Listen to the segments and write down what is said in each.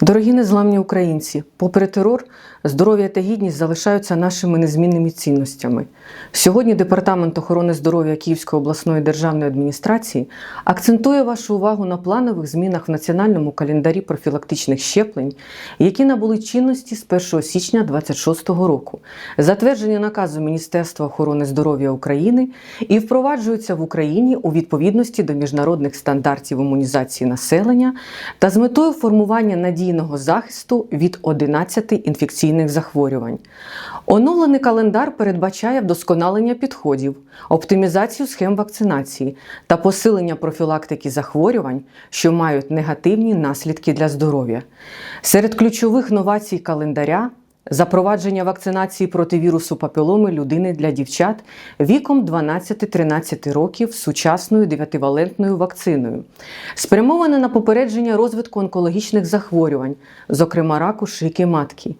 Дорогі незламні українці, попри терор, здоров'я та гідність залишаються нашими незмінними цінностями. Сьогодні Департамент охорони здоров'я Київської обласної державної адміністрації акцентує вашу увагу на планових змінах в національному календарі профілактичних щеплень, які набули чинності з 1 січня 2026 року, затверджені наказу Міністерства охорони здоров'я України і впроваджуються в Україні у відповідності до міжнародних стандартів імунізації населення та з метою формування надійного захисту від 11 інфекційних захворювань. Оновлений календар передбачає вдосконалення підходів, оптимізацію схем вакцинації та посилення профілактики захворювань, що мають негативні наслідки для здоров'я. Серед ключових новацій календаря запровадження вакцинації проти вірусу папіломи людини для дівчат віком 12-13 років сучасною дев'ятивалентною вакциною, спрямоване на попередження розвитку онкологічних захворювань, зокрема раку шийки матки.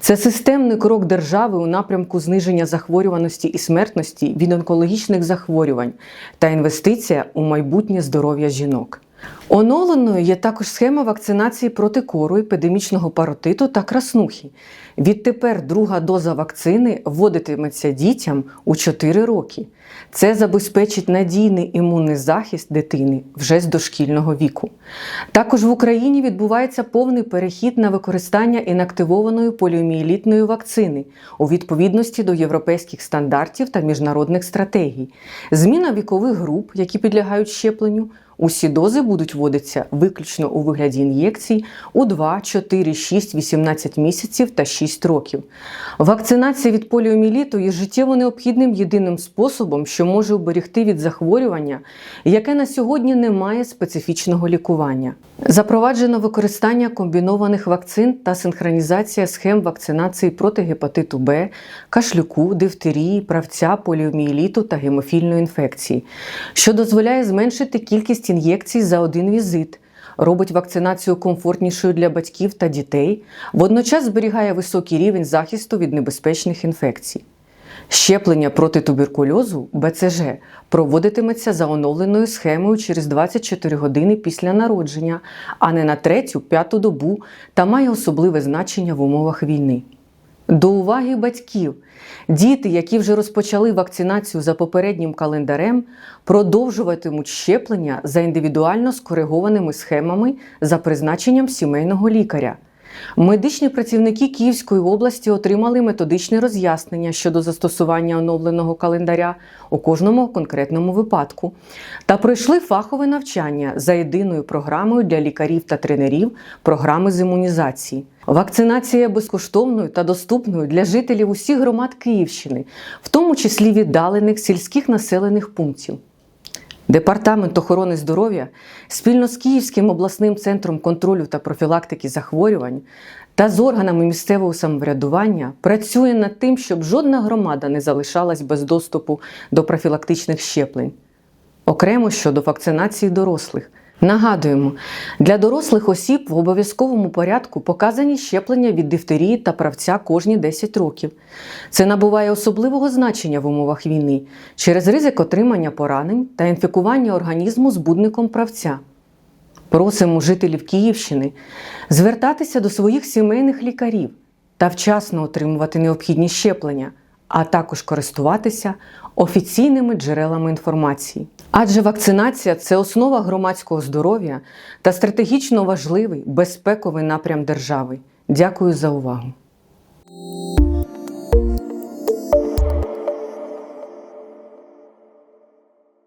Це системний крок держави у напрямку зниження захворюваності і смертності від онкологічних захворювань та інвестиція у майбутнє здоров'я жінок. Оновленою є також схема вакцинації проти кору, епідемічного паротиту та краснухи. Відтепер друга доза вакцини вводитиметься дітям у 4 роки. Це забезпечить надійний імунний захист дитини вже з дошкільного віку. Також в Україні відбувається повний перехід на використання інактивованої поліомієлітної вакцини у відповідності до європейських стандартів та міжнародних стратегій. Зміна вікових груп, які підлягають щепленню, Усі дози будуть вводитися виключно у вигляді ін'єкцій у 2, 4, 6, 18 місяців та 6 років. Вакцинація від поліоміліту є життєво необхідним єдиним способом, що може уберегти від захворювання, яке на сьогодні не має специфічного лікування. Запроваджено використання комбінованих вакцин та синхронізація схем вакцинації проти гепатиту Б, кашлюку, дифтерії, правця, поліомієліту та гемофільної інфекції, що дозволяє зменшити кількість ін'єкцій за один візит. Робить вакцинацію комфортнішою для батьків та дітей, водночас зберігає високий рівень захисту від небезпечних інфекцій. Щеплення проти туберкульозу БЦЖ проводитиметься за оновленою схемою через 24 години після народження, а не на третю п'яту добу та має особливе значення в умовах війни. До уваги батьків. Діти, які вже розпочали вакцинацію за попереднім календарем, продовжуватимуть щеплення за індивідуально скоригованими схемами за призначенням сімейного лікаря. Медичні працівники Київської області отримали методичне роз'яснення щодо застосування оновленого календаря у кожному конкретному випадку та пройшли фахове навчання за єдиною програмою для лікарів та тренерів програми з імунізації. Вакцинація безкоштовною та доступною для жителів усіх громад Київщини, в тому числі віддалених сільських населених пунктів. Департамент охорони здоров'я спільно з Київським обласним центром контролю та профілактики захворювань та з органами місцевого самоврядування працює над тим, щоб жодна громада не залишалась без доступу до профілактичних щеплень. Окремо щодо вакцинації дорослих. Нагадуємо, для дорослих осіб в обов'язковому порядку показані щеплення від дифтерії та правця кожні 10 років. Це набуває особливого значення в умовах війни через ризик отримання поранень та інфікування організму збудником правця. Просимо жителів Київщини звертатися до своїх сімейних лікарів та вчасно отримувати необхідні щеплення, а також користуватися офіційними джерелами інформації. Адже вакцинація це основа громадського здоров'я та стратегічно важливий безпековий напрям держави. Дякую за увагу.